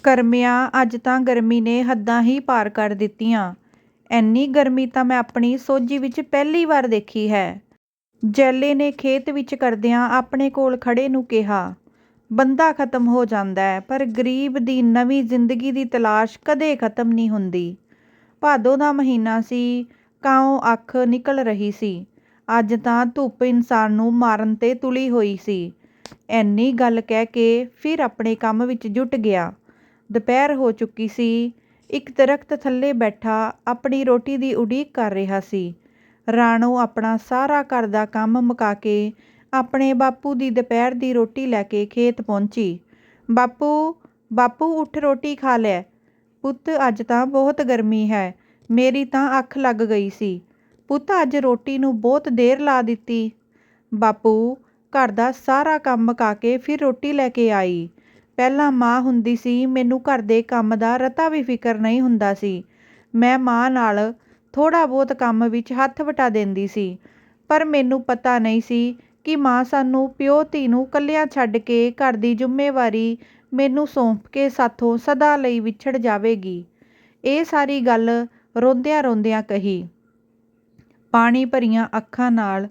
ਕਰਮਿਆਂ ਅੱਜ ਤਾਂ ਗਰਮੀ ਨੇ ਹੱਦਾਂ ਹੀ ਪਾਰ ਕਰ ਦਿੱਤੀਆਂ। ਐਨੀ ਗਰਮੀ ਤਾਂ ਮੈਂ ਆਪਣੀ ਸੋਝੀ ਵਿੱਚ ਪਹਿਲੀ ਵਾਰ ਦੇਖੀ ਹੈ। ਜੈਲੇ ਨੇ ਖੇਤ ਵਿੱਚ ਕਰਦਿਆਂ ਆਪਣੇ ਕੋਲ ਖੜ੍ਹੇ ਨੂੰ ਕਿਹਾ, ਬੰਦਾ ਖ਼ਤਮ ਹੋ ਜਾਂਦੈ ਪਰ ਗਰੀਬ ਦੀ ਨਵੀਂ ਜ਼ਿੰਦਗੀ ਦੀ ਤਲਾਸ਼ ਕਦੇ ਖ਼ਤਮ ਨਹੀਂ ਹੁੰਦੀ। ਭਾਦੋ ਦਾ ਮਹੀਨਾ ਸੀ, ਕਾਹੋਂ ਅੱਖ ਨਿਕਲ ਰਹੀ ਸੀ। ਅੱਜ ਤਾਂ ਧੁੱਪ ਇਨਸਾਨ ਨੂੰ ਮਾਰਨ 'ਤੇ ਤੁਲੀ ਹੋਈ ਸੀ। ਐਨੀ ਗੱਲ ਕਹਿ ਕੇ ਫਿਰ ਆਪਣੇ ਕੰਮ ਵਿੱਚ ਜੁਟ ਗਿਆ। ਦੁਪਹਿਰ ਹੋ ਚੁੱਕੀ ਸੀ। ਇੱਕ ਦਰੱਖਤ ਥੱਲੇ ਬੈਠਾ ਆਪਣੀ ਰੋਟੀ ਦੀ ਉਡੀਕ ਕਰ ਰਿਹਾ ਸੀ। ਰਾਣੋ ਆਪਣਾ ਸਾਰਾ ਘਰ ਦਾ ਕੰਮ ਮੁਕਾ ਕੇ ਆਪਣੇ ਬਾਪੂ ਦੀ ਦੁਪਹਿਰ ਦੀ ਰੋਟੀ ਲੈ ਕੇ ਖੇਤ ਪਹੁੰਚੀ। ਬਾਪੂ, ਬਾਪੂ ਉੱਠ ਰੋਟੀ ਖਾ ਲੈ। ਪੁੱਤ ਅੱਜ ਤਾਂ ਬਹੁਤ ਗਰਮੀ ਹੈ, ਮੇਰੀ ਤਾਂ ਅੱਖ ਲੱਗ ਗਈ ਸੀ। ਪੁੱਤ ਅੱਜ ਰੋਟੀ ਨੂੰ ਬਹੁਤ ਦੇਰ ਲਾ ਦਿੱਤੀ। ਬਾਪੂ ਘਰ ਦਾ ਸਾਰਾ ਕੰਮ ਮੁਕਾ ਕੇ ਫਿਰ ਰੋਟੀ ਲੈ ਕੇ ਆਈ। ਪਹਿਲਾਂ ਮਾਂ ਹੁੰਦੀ ਸੀ ਮੈਨੂੰ ਘਰ ਦੇ ਕੰਮ ਦਾ ਰਤਾ ਵੀ ਫਿਕਰ ਨਹੀਂ ਹੁੰਦਾ ਸੀ। ਮੈਂ ਮਾਂ ਨਾਲ ਥੋੜ੍ਹਾ ਬਹੁਤ ਕੰਮ ਵਿੱਚ ਹੱਥ ਵਟਾ ਦਿੰਦੀ ਸੀ, ਪਰ ਮੈਨੂੰ ਪਤਾ ਨਹੀਂ ਸੀ ਕਿ ਮਾਂ ਸਾਨੂੰ ਪਿਓ ਧੀ ਨੂੰ ਇਕੱਲਿਆਂ ਛੱਡ ਕੇ ਘਰ ਦੀ ਜ਼ਿੰਮੇਵਾਰੀ ਮੈਨੂੰ ਸੌਂਪ ਕੇ ਸਾਥੋਂ ਸਦਾ ਲਈ ਵਿਛੜ ਜਾਵੇਗੀ। ਇਹ ਸਾਰੀ ਗੱਲ ਰੋਂਦਿਆਂ ਰੋਂਦਿਆਂ ਕਹੀ। ਪਾਣੀ ਭਰੀਆਂ ਅੱਖਾਂ ਨਾਲ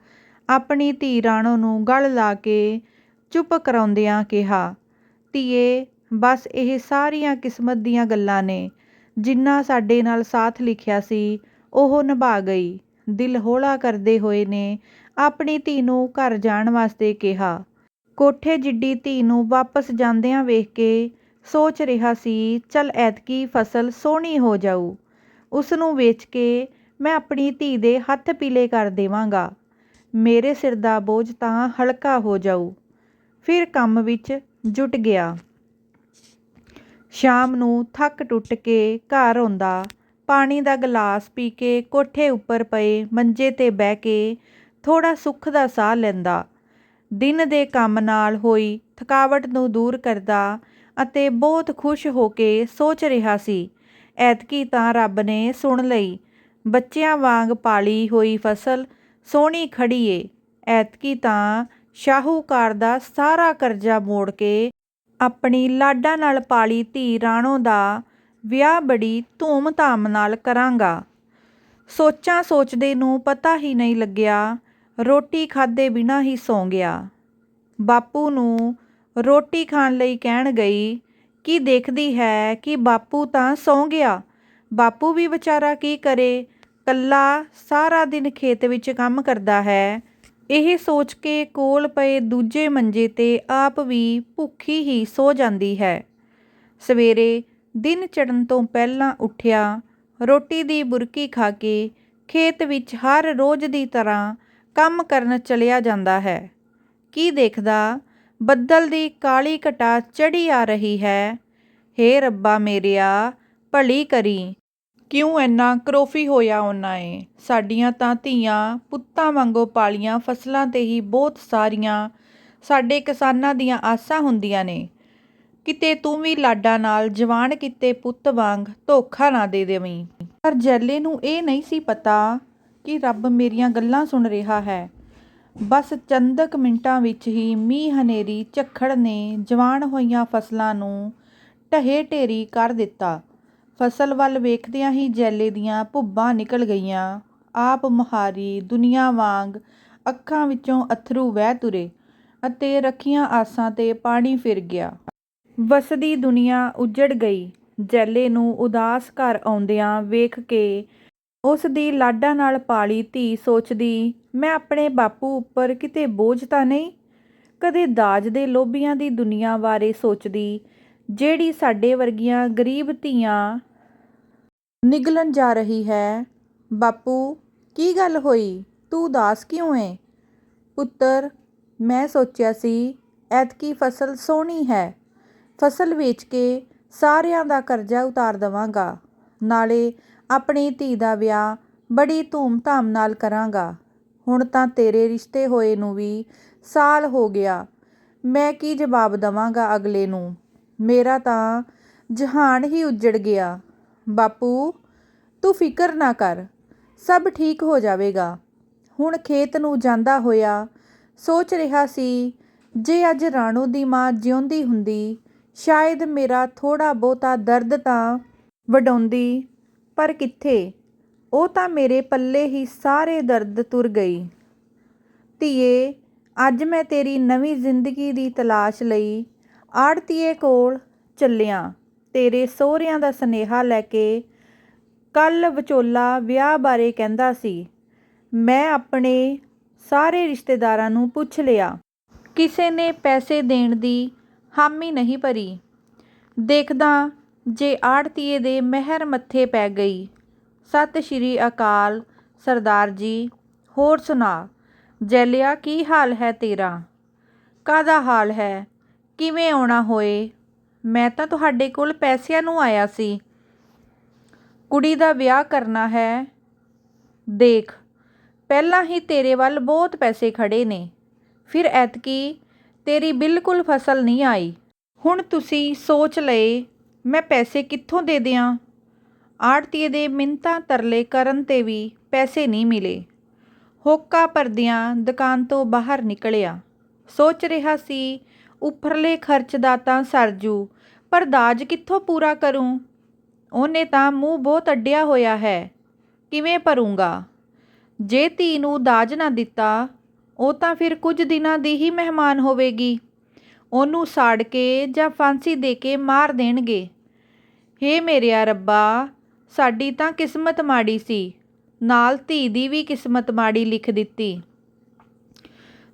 ਆਪਣੀ ਧੀ ਰਾਣੋ ਨੂੰ ਗਲ ਲਾ ਕੇ ਚੁੱਪ ਕਰਾਉਂਦਿਆਂ ਕਿਹਾ, ਧੀਏ ਬਸ ਇਹ ਸਾਰੀਆਂ ਕਿਸਮਤ ਦੀਆਂ ਗੱਲਾਂ ਨੇ। ਜਿੰਨਾ ਸਾਡੇ ਨਾਲ ਸਾਥ ਲਿਖਿਆ ਸੀ, ਉਹ ਨਿਭਾ ਗਈ। ਦਿਲ ਹੌਲਾ ਕਰਦੇ ਹੋਏ ਨੇ ਆਪਣੀ ਧੀ ਨੂੰ ਘਰ ਜਾਣ ਵਾਸਤੇ ਕਿਹਾ। ਕੋਠੇ ਜਿੱਡੀ ਧੀ ਨੂੰ ਵਾਪਸ ਜਾਂਦਿਆਂ ਵੇਖ ਕੇ ਸੋਚ ਰਿਹਾ ਸੀ ਚੱਲ ਐਤਕੀ ਫ਼ਸਲ ਸੋਹਣੀ ਹੋ ਜਾਊ। ਉਸ ਨੂੰ ਵੇਚ ਕੇ ਮੈਂ ਆਪਣੀ ਧੀ ਦੇ ਹੱਥ ਪੀਲੇ ਕਰ ਦੇਵਾਂਗਾ। ਮੇਰੇ ਸਿਰ ਦਾ ਬੋਝ ਤਾਂ ਹਲਕਾ ਹੋ ਜਾਊ। ਫਿਰ ਕੰਮ ਵਿੱਚ ਜੁਟ ਗਿਆ। ਸ਼ਾਮ ਨੂੰ ਥੱਕ ਟੁੱਟ ਕੇ ਘਰ ਆਉਂਦਾ, ਪਾਣੀ ਦਾ ਗਲਾਸ ਪੀ ਕੇ ਕੋਠੇ ਉੱਪਰ ਪਏ ਮੰਜੇ 'ਤੇ ਬਹਿ ਕੇ ਥੋੜ੍ਹਾ ਸੁੱਖ ਦਾ ਸਾਹ ਲੈਂਦਾ। ਦਿਨ ਦੇ ਕੰਮ ਨਾਲ ਹੋਈ ਥਕਾਵਟ ਨੂੰ ਦੂਰ ਕਰਦਾ ਅਤੇ ਬਹੁਤ ਖੁਸ਼ ਹੋ ਕੇ ਸੋਚ ਰਿਹਾ ਸੀ, ਐਤਕੀ ਤਾਂ ਰੱਬ ਨੇ ਸੁਣ ਲਈ। ਬੱਚਿਆਂ ਵਾਂਗ ਪਾਲੀ ਹੋਈ ਫ਼ਸਲ ਸੋਹਣੀ ਖੜੀ ਏ। ਐਤਕੀ ਤਾਂ ਸ਼ਾਹੂਕਾਰ ਦਾ ਸਾਰਾ ਕਰਜ਼ਾ ਮੋੜ ਕੇ ਆਪਣੀ ਲਾਡਾਂ ਨਾਲ ਪਾਲੀ ਧੀ ਰਾਣੋ ਦਾ ਵਿਆਹ ਬੜੀ ਧੂਮ-ਧਾਮ ਨਾਲ ਕਰਾਂਗਾ। ਸੋਚਾਂ ਸੋਚਦੇ ਨੂੰ ਪਤਾ ਹੀ ਨਹੀਂ ਲੱਗਿਆ, ਰੋਟੀ ਖਾਧੇ ਬਿਨਾਂ ਹੀ ਸੌਂ ਗਿਆ। ਬਾਪੂ ਨੂੰ ਰੋਟੀ ਖਾਣ ਲਈ ਕਹਿਣ ਗਈ ਕਿ ਦੇਖਦੀ ਹੈ ਕਿ ਬਾਪੂ ਤਾਂ ਸੌਂ ਗਿਆ। ਬਾਪੂ ਵੀ ਵਿਚਾਰਾ ਕੀ ਕਰੇ, ਕੱਲਾ ਸਾਰਾ ਦਿਨ ਖੇਤ ਵਿੱਚ ਕੰਮ ਕਰਦਾ ਹੈ। ਇਹ ਸੋਚ ਕੇ ਕੋਲ ਪਏ ਦੂਜੇ ਮੰਜੇ 'ਤੇ ਆਪ ਵੀ ਭੁੱਖੀ ਹੀ ਸੋ ਜਾਂਦੀ ਹੈ। ਸਵੇਰੇ ਦਿਨ ਚੜ੍ਹਨ ਤੋਂ ਪਹਿਲਾਂ ਉੱਠਿਆ, ਰੋਟੀ ਦੀ ਬੁਰਕੀ ਖਾ ਕੇ ਖੇਤ ਵਿੱਚ ਹਰ ਰੋਜ਼ ਦੀ ਤਰ੍ਹਾਂ ਕੰਮ ਕਰਨ ਚਲਿਆ ਜਾਂਦਾ ਹੈ। ਕੀ ਦੇਖਦਾ, ਬੱਦਲ ਦੀ ਕਾਲੀ ਘਟਾ ਚੜ੍ਹੀ ਆ ਰਹੀ ਹੈ। ਹੇ ਰੱਬਾ ਮੇਰਿਆ, ਭਲੀ ਕਰੀ ਕਿਉਂ ਐਨਾ ਕਰੋਫੀ ਹੋਇਆ ਆਉਣਾ ਏ ਸਾਡੀਆਂ ਤਾਂ ਧੀਆਂ ਪੁੱਤਾਂ ਵਾਂਗੋਂ ਪਾਲੀਆਂ ਫ਼ਸਲਾਂ 'ਤੇ ਹੀ ਬਹੁਤ ਸਾਰੀਆਂ ਸਾਡੇ ਕਿਸਾਨਾਂ ਦੀਆਂ ਆਸਾਂ ਹੁੰਦੀਆਂ ਨੇ। ਕਿਤੇ ਤੂੰ ਵੀ ਲਾਡਾਂ ਨਾਲ ਜਵਾਨ ਕੀਤੇ ਪੁੱਤ ਵਾਂਗ ਧੋਖਾ ਨਾ ਦੇ ਦੇਵੀਂ। ਪਰ ਜੈਲੇ ਨੂੰ ਇਹ ਨਹੀਂ ਸੀ ਪਤਾ ਕਿ ਰੱਬ ਮੇਰੀਆਂ ਗੱਲਾਂ ਸੁਣ ਰਿਹਾ ਹੈ। ਬਸ ਚੰਦਕ ਮਿੰਟਾਂ ਵਿੱਚ ਹੀ ਮੀਂਹ ਹਨੇਰੀ ਝੱਖੜ ਨੇ ਜਵਾਨ ਹੋਈਆਂ ਫ਼ਸਲਾਂ ਨੂੰ ਢਹੇ ਢੇਰੀ ਕਰ ਦਿੱਤਾ। ਫ਼ਸਲ ਵੱਲ ਵੇਖਦਿਆਂ ਹੀ ਜੈਲੇ ਦੀਆਂ ਭੁੱਬਾਂ ਨਿਕਲ ਗਈਆਂ। ਆਪ ਮੁਹਾਰੀ ਦੁਨੀਆ ਵਾਂਗ ਅੱਖਾਂ ਵਿੱਚੋਂ ਅੱਥਰੂ ਵਹਿ ਤੁਰੇ ਅਤੇ ਰੱਖੀਆਂ ਆਸਾਂ 'ਤੇ ਪਾਣੀ ਫਿਰ ਗਿਆ। ਵਸਦੀ ਦੁਨੀਆ ਉੱਜੜ ਗਈ। ਜੈਲੇ ਨੂੰ ਉਦਾਸ ਘਰ ਆਉਂਦਿਆਂ ਵੇਖ ਕੇ ਉਸ ਦੀ ਲਾਡਾਂ ਨਾਲ ਪਾਲੀ ਧੀ ਸੋਚਦੀ, ਮੈਂ ਆਪਣੇ ਬਾਪੂ ਉੱਪਰ ਕਿਤੇ ਬੋਝ ਤਾਂ ਨਹੀਂ। ਕਦੇ ਦਾਜ ਦੇ ਲੋਭੀਆਂ ਦੀ ਦੁਨੀਆਂ ਬਾਰੇ ਸੋਚਦੀ, ਜਿਹੜੀ ਸਾਡੇ ਵਰਗੀਆਂ ਗਰੀਬ ਧੀਆਂ ਨਿਗਲਣ ਜਾ ਰਹੀ ਹੈ। ਬਾਪੂ, ਕੀ ਗੱਲ ਹੋਈ, ਤੂੰ ਉਦਾਸ ਕਿਉਂ ਏਂ। ਪੁੱਤਰ, ਮੈਂ ਸੋਚਿਆ ਸੀ, ਐਤਕੀ ਫ਼ਸਲ ਸੋਹਣੀ ਹੈ। ਫ਼ਸਲ ਵੇਚ ਕੇ ਸਾਰਿਆਂ ਦਾ ਕਰਜ਼ਾ ਉਤਾਰ ਦੇਵਾਂਗਾ ਨਾਲੇ ਆਪਣੀ ਧੀ ਦਾ ਵਿਆਹ ਬੜੀ ਧੂਮ-ਧਾਮ ਨਾਲ ਕਰਾਂਗਾ। ਹੁਣ ਤਾਂ ਤੇਰੇ ਰਿਸ਼ਤੇ ਹੋਏ ਨੂੰ ਵੀ ਸਾਲ ਹੋ ਗਿਆ। ਮੈਂ ਕੀ ਜਵਾਬ ਦੇਵਾਂਗਾ ਅਗਲੇ ਨੂੰ। ਮੇਰਾ ਤਾਂ ਜਹਾਨ ਹੀ ਉੱਜੜ ਗਿਆ। ਬਾਪੂ, ਤੂੰ ਫਿਕਰ ਨਾ ਕਰ, ਸਭ ਠੀਕ ਹੋ ਜਾਵੇਗਾ। ਹੁਣ ਖੇਤ ਨੂੰ ਜਾਂਦਾ ਹੋਇਆ ਸੋਚ ਰਿਹਾ ਸੀ, ਜੇ ਅੱਜ ਰਾਣੋ ਦੀ ਮਾਂ ਜਿਉਂਦੀ ਹੁੰਦੀ, ਸ਼ਾਇਦ ਮੇਰਾ ਥੋੜ੍ਹਾ ਬਹੁਤਾ ਦਰਦ ਤਾਂ ਵਡਾਉਂਦੀ ਪਰ ਕਿੱਥੇ? ਉਹ ਤਾਂ ਮੇਰੇ ਪੱਲੇ ਹੀ ਸਾਰੇ ਦਰਦ ਤੁਰ ਗਈ। ਧੀਏ ਅੱਜ ਮੈਂ ਤੇਰੀ ਨਵੀਂ ਜ਼ਿੰਦਗੀ ਦੀ ਤਲਾਸ਼ ਲਈ ਆੜਤੀਏ ਕੋਲ ਚੱਲਿਆ। ਤੇਰੇ ਸਹੁਰਿਆਂ ਦਾ ਸੁਨੇਹਾ ਲੈ ਕੇ ਕੱਲ ਵਿਚੋਲਾ ਵਿਆਹ ਬਾਰੇ ਕਹਿੰਦਾ ਸੀ। ਮੈਂ ਆਪਣੇ ਸਾਰੇ ਰਿਸ਼ਤੇਦਾਰਾਂ ਨੂੰ ਪੁੱਛ ਲਿਆ। ਕਿਸੇ ਨੇ ਪੈਸੇ ਦੇਣ ਦੀ ਹਾਮੀ ਨਹੀਂ ਭਰੀ। ਦੇਖਦਾ ਜੇ ਆੜਤੀਏ ਦੇ ਮਹਿਰ ਮੱਥੇ ਪੈ ਗਈ। ਸਤਿ ਸ਼੍ਰੀ ਅਕਾਲ ਸਰਦਾਰ ਜੀ, ਹੋਰ ਸੁਣਾ, ਜੈਲਿਆ ਕੀ ਹਾਲ ਹੈ ਤੇਰਾ? ਕਾਹਦਾ ਹਾਲ ਹੈ? ਕਿਵੇਂ ਆਉਣਾ ਹੋਏ? ਮੈਂ ਤਾਂ ਤੁਹਾਡੇ ਕੋਲ ਪੈਸਿਆਂ ਨੂੰ ਆਇਆ ਸੀ। ਕੁੜੀ ਦਾ ਵਿਆਹ ਕਰਨਾ ਹੈ। ਦੇਖ, ਪਹਿਲਾਂ ਹੀ ਤੇਰੇ ਵੱਲ ਬਹੁਤ ਪੈਸੇ ਖੜ੍ਹੇ ਨੇ। ਫਿਰ ਐਤਕੀ ਤੇਰੀ ਬਿਲਕੁਲ ਫਸਲ ਨਹੀਂ ਆਈ। ਹੁਣ ਤੁਸੀਂ ਸੋਚ ਲਏ, ਮੈਂ ਪੈਸੇ ਕਿੱਥੋਂ ਦੇ ਦਿਆਂ? ਆੜਤੀਏ ਦੇ ਮਿੰਤਾਂ ਤਰਲੇ ਕਰਨ ਤੇ ਵੀ ਪੈਸੇ ਨਹੀਂ ਮਿਲੇ। ਹੋਕਾ ਭਰਦਿਆਂ ਦੁਕਾਨ ਤੋਂ ਬਾਹਰ ਨਿਕਲਿਆ। ਸੋਚ ਰਿਹਾ ਸੀ ਉੱਪਰਲੇ ਖਰਚ ਦਾ ਤਾਂ ਸਰਜੂ ਪਰ ਦਾਜ ਕਿੱਥੋਂ ਪੂਰਾ ਕਰੂੰ? ਉਹਨੇ ਤਾਂ ਮੂੰਹ ਬਹੁਤ ਅੱਡਿਆ ਹੋਇਆ ਹੈ। ਕਿਵੇਂ ਭਰੂੰਗਾ? ਜੇ ਧੀ ਨੂੰ ਦਾਜ ਨਾ ਦਿੱਤਾ, ਉਹ ਤਾਂ ਫਿਰ ਕੁਝ ਦਿਨਾਂ ਦੀ ਹੀ ਮਹਿਮਾਨ ਹੋਵੇਗੀ। ਉਹਨੂੰ ਸਾੜ ਕੇ ਜਾਂ ਫਾਂਸੀ ਦੇ ਕੇ ਮਾਰ ਦੇਣਗੇ। ਹੇ ਮੇਰਿਆ ਰੱਬਾ, ਸਾਡੀ ਤਾਂ ਕਿਸਮਤ ਮਾੜੀ ਸੀ। ਨਾਲ ਧੀ ਦੀ ਵੀ ਕਿਸਮਤ ਮਾੜੀ ਲਿਖ ਦਿੱਤੀ।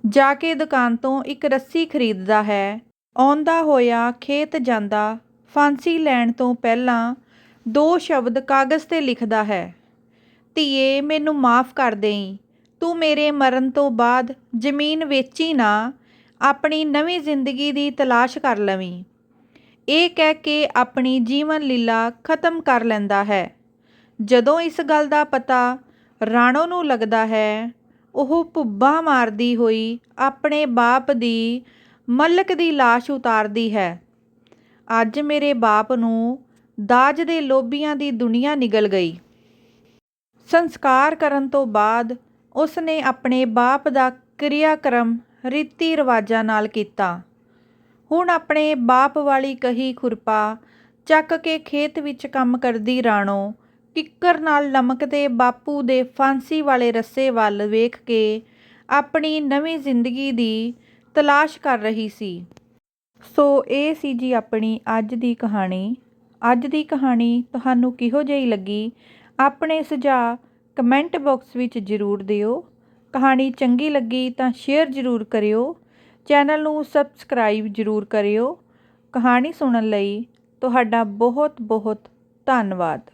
ਜਾ ਕੇ ਦੁਕਾਨ ਤੋਂ ਇੱਕ ਰੱਸੀ ਖਰੀਦਦਾ ਹੈ। ਆਉਂਦਾ ਹੋਇਆ ਖੇਤ ਜਾਂਦਾ, ਫਾਂਸੀ ਲੈਣ ਤੋਂ ਪਹਿਲਾਂ ਦੋ ਸ਼ਬਦ ਕਾਗਜ਼ ਤੇ ਲਿਖਦਾ ਹੈ। ਧੀਏ, ਮੈਨੂੰ ਮਾਫ ਕਰ ਦੇਈ। ਤੂੰ ਮੇਰੇ ਮਰਨ ਤੋਂ ਬਾਅਦ ਜ਼ਮੀਨ ਵੇਚੀ ਨਾ, ਆਪਣੀ ਨਵੀਂ ਜ਼ਿੰਦਗੀ ਦੀ ਤਲਾਸ਼ ਕਰ ਲਵੀਂ। ਇਹ ਕਹਿ ਕੇ ਆਪਣੀ ਜੀਵਨ ਲੀਲਾ ਖਤਮ ਕਰ ਲੈਂਦਾ ਹੈ। ਜਦੋਂ ਇਸ ਗੱਲ ਦਾ ਪਤਾ ਰਾਣੋ ਨੂੰ ਲੱਗਦਾ ਹੈ ਉਹ ਭੁੱਬਾਂ ਮਾਰਦੀ ਹੋਈ ਆਪਣੇ ਬਾਪ ਦੀ ਮਲਕ ਦੀ ਲਾਸ਼ ਉਤਾਰਦੀ ਹੈ। ਅੱਜ ਮੇਰੇ ਬਾਪ ਨੂੰ ਦਾਜ ਦੇ ਲੋਭੀਆਂ ਦੀ ਦੁਨੀਆ ਨਿਗਲ ਗਈ। ਸੰਸਕਾਰ ਕਰਨ ਤੋਂ ਬਾਅਦ ਉਸ ਨੇ ਆਪਣੇ ਬਾਪ ਦਾ ਕਿਰਿਆਕਰਮ ਰੀਤੀ ਰਿਵਾਜਾਂ ਨਾਲ ਕੀਤਾ। ਹੁਣ ਆਪਣੇ ਬਾਪ ਵਾਲੀ ਕਹੀ ਖੁਰਪਾ ਚੱਕ ਕੇ ਖੇਤ ਵਿੱਚ ਕੰਮ ਕਰਦੀ ਰਾਣੋ ਕਿੱਕਰ ਨਾਲ ਲਮਕਦੇ ਬਾਪੂ ਦੇ ਫਾਂਸੀ ਵਾਲੇ ਰੱਸੇ ਵੱਲ ਵੇਖ ਕੇ ਆਪਣੀ ਨਵੀਂ ਜ਼ਿੰਦਗੀ ਦੀ ਤਲਾਸ਼ ਕਰ ਰਹੀ ਸੀ। ਸੋ ਇਹ ਸੀ ਜੀ ਆਪਣੀ ਅੱਜ ਦੀ ਕਹਾਣੀ। ਅੱਜ ਦੀ ਕਹਾਣੀ ਤੁਹਾਨੂੰ ਕਿਹੋ ਜਿਹੀ ਲੱਗੀ? ਆਪਣੇ ਸੁਝਾਅ ਕਮੈਂਟ ਬਾਕਸ ਵਿੱਚ ਜ਼ਰੂਰ ਦਿਓ। ਕਹਾਣੀ ਚੰਗੀ ਲੱਗੀ ਤਾਂ ਸ਼ੇਅਰ ਜ਼ਰੂਰ ਕਰਿਓ। ਚੈਨਲ ਨੂੰ ਸਬਸਕ੍ਰਾਈਬ ਜ਼ਰੂਰ ਕਰਿਓ। ਕਹਾਣੀ ਸੁਣਨ ਲਈ ਤੁਹਾਡਾ ਬਹੁਤ ਬਹੁਤ ਧੰਨਵਾਦ।